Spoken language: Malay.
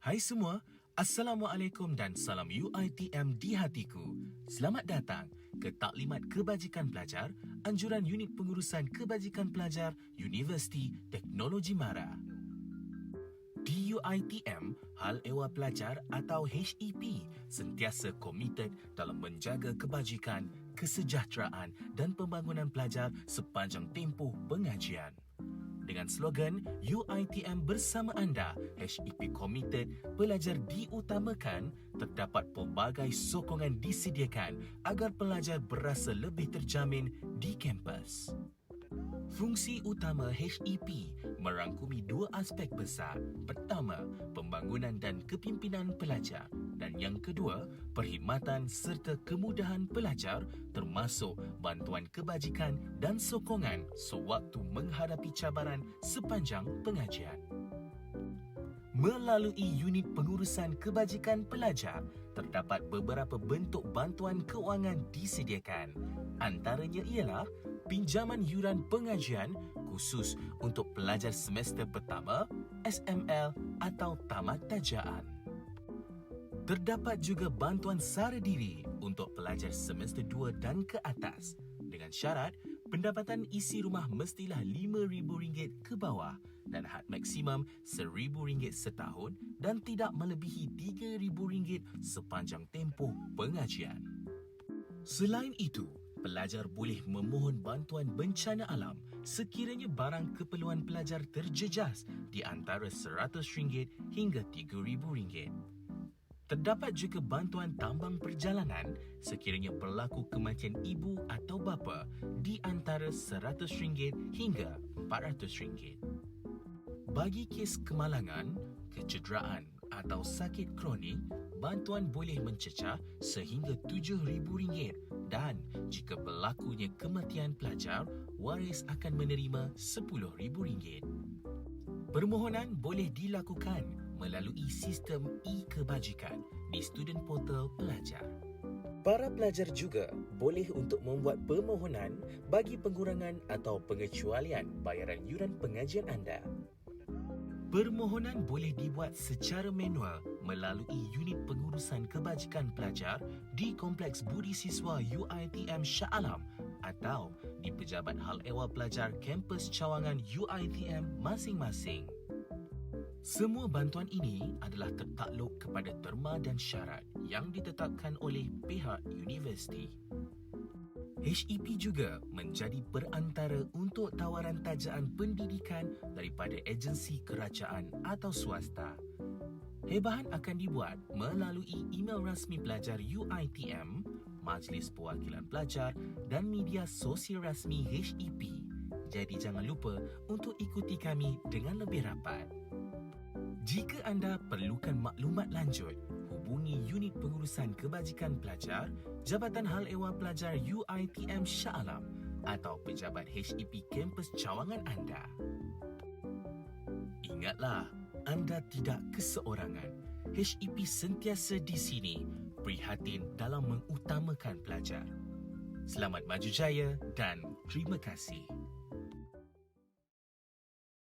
Hai semua, Assalamualaikum dan salam UITM di hatiku. Selamat datang ke Taklimat Kebajikan Pelajar, anjuran unit pengurusan kebajikan pelajar Universiti Teknologi Mara. Di UITM, Hal Ehwal Pelajar atau HEP sentiasa komited dalam menjaga kebajikan, kesejahteraan dan pembangunan pelajar sepanjang tempoh pengajian. Dengan slogan UITM bersama anda, HEP Committed, pelajar diutamakan, terdapat pelbagai sokongan disediakan agar pelajar berasa lebih terjamin di kampus. Fungsi utama HEP merangkumi dua aspek besar. Pertama, pembangunan dan kepimpinan pelajar dan yang kedua, perkhidmatan serta kemudahan pelajar termasuk bantuan kebajikan dan sokongan sewaktu menghadapi cabaran sepanjang pengajian. Melalui unit pengurusan kebajikan pelajar, terdapat beberapa bentuk bantuan keuangan disediakan. Antaranya ialah pinjaman yuran pengajian khusus untuk pelajar semester pertama, SML atau tamat tajaan. Terdapat juga bantuan sara diri untuk pelajar semester 2 dan ke atas dengan syarat pendapatan isi rumah mestilah RM5,000 ke bawah dan had maksimum RM1,000 setahun dan tidak melebihi RM3,000 sepanjang tempoh pengajian. Selain itu, pelajar boleh memohon bantuan bencana alam sekiranya barang keperluan pelajar terjejas di antara RM100 hingga RM3,000. Terdapat juga bantuan tambang perjalanan sekiranya berlaku kematian ibu atau bapa di antara RM100 hingga RM400. Bagi kes kemalangan, kecederaan atau sakit kronik, bantuan boleh mencecah sehingga RM7,000 dan jika berlakunya kematian pelajar, waris akan menerima RM10,000. Permohonan boleh dilakukan melalui sistem e-kebajikan di student portal pelajar. Para pelajar juga boleh untuk membuat permohonan bagi pengurangan atau pengecualian bayaran yuran pengajian anda. Permohonan boleh dibuat secara manual melalui unit pengurusan kebajikan pelajar di Kompleks Budi Siswa UITM Shah Alam atau di Pejabat Hal Ehwal Pelajar Kampus Cawangan UITM masing-masing. Semua bantuan ini adalah tertakluk kepada terma dan syarat yang ditetapkan oleh pihak universiti. HEP juga menjadi perantara untuk tawaran tajaan pendidikan daripada agensi kerajaan atau swasta. Hebahan akan dibuat melalui email rasmi pelajar UITM, Majlis Perwakilan Pelajar dan media sosial rasmi HEP. Jadi jangan lupa untuk ikuti kami dengan lebih rapat. Jika anda perlukan maklumat lanjut, hubungi unit pengurusan kebajikan pelajar, Jabatan Hal Ehwal Pelajar UITM Shah Alam atau pejabat HEP kampus cawangan anda. Ingatlah, anda tidak keseorangan. HEP sentiasa di sini, prihatin dalam mengutamakan pelajar. Selamat maju jaya dan terima kasih.